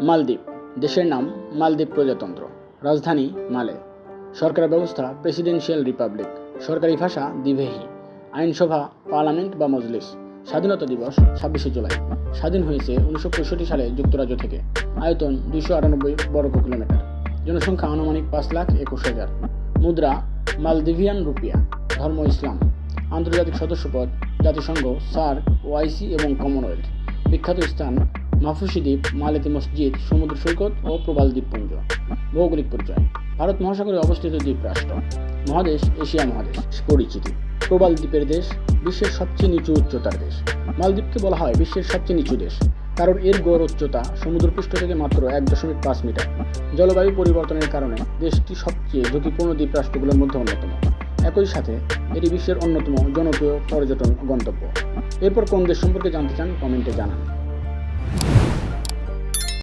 মালদ্বীপ, দেশের নাম মালদ্বীপ প্রজাতন্ত্র, রাজধানী মালে। সরকার ব্যবস্থা প্রেসিডেন্সিয়াল রিপাবলিক সরকারি ভাষা দিভেহি আইনসভা, পার্লামেন্ট বা মজলিস। স্বাধীনতা দিবস, ছাব্বিশে জুলাই। স্বাধীন হয়েছে উনিশশো পঁয়ষট্টি সালে যুক্তরাজ্য থেকে। আয়তন দুইশো আটানব্বই বর্গ কিলোমিটার। জনসংখ্যা আনুমানিক পাঁচ লাখ একুশ হাজার। মুদ্রা মালদিভিয়ান রুপিয়া। ধর্ম ইসলাম। আন্তর্জাতিক সদস্যপদ, জাতিসংঘ সার্ক ওআইসি এবং কমনওয়েলথ। বিখ্যাত স্থান মাফুসি দ্বীপ মালেতি মসজিদ, সমুদ্র সৈকত ও প্রবাল দ্বীপপুঞ্জ। ভৌগোলিক পরিচয় ভারত মহাসাগরে অবস্থিত দ্বীপ রাষ্ট্র। মহাদেশ, এশিয়া মহাদেশ পরিচিতি প্রবাল দ্বীপের দেশ, বিশ্বের সবচেয়ে নিচু উচ্চতার দেশ। মালদ্বীপকে বলা হয় বিশ্বের সবচেয়ে নিচু দেশ। কারণ এর গড় উচ্চতা সমুদ্রপৃষ্ঠ থেকে মাত্র এক দশমিক পাঁচ মিটার। জলবায়ু পরিবর্তনের কারণে দেশটি সবচেয়ে ঝুঁকিপূর্ণ দ্বীপ রাষ্ট্রগুলোর মধ্যে অন্যতম। একই সাথে, এটি বিশ্বের অন্যতম জনপ্রিয় পর্যটন গন্তব্য। এরপর কোন দেশ সম্পর্কে জানতে চান, কমেন্টে জানান।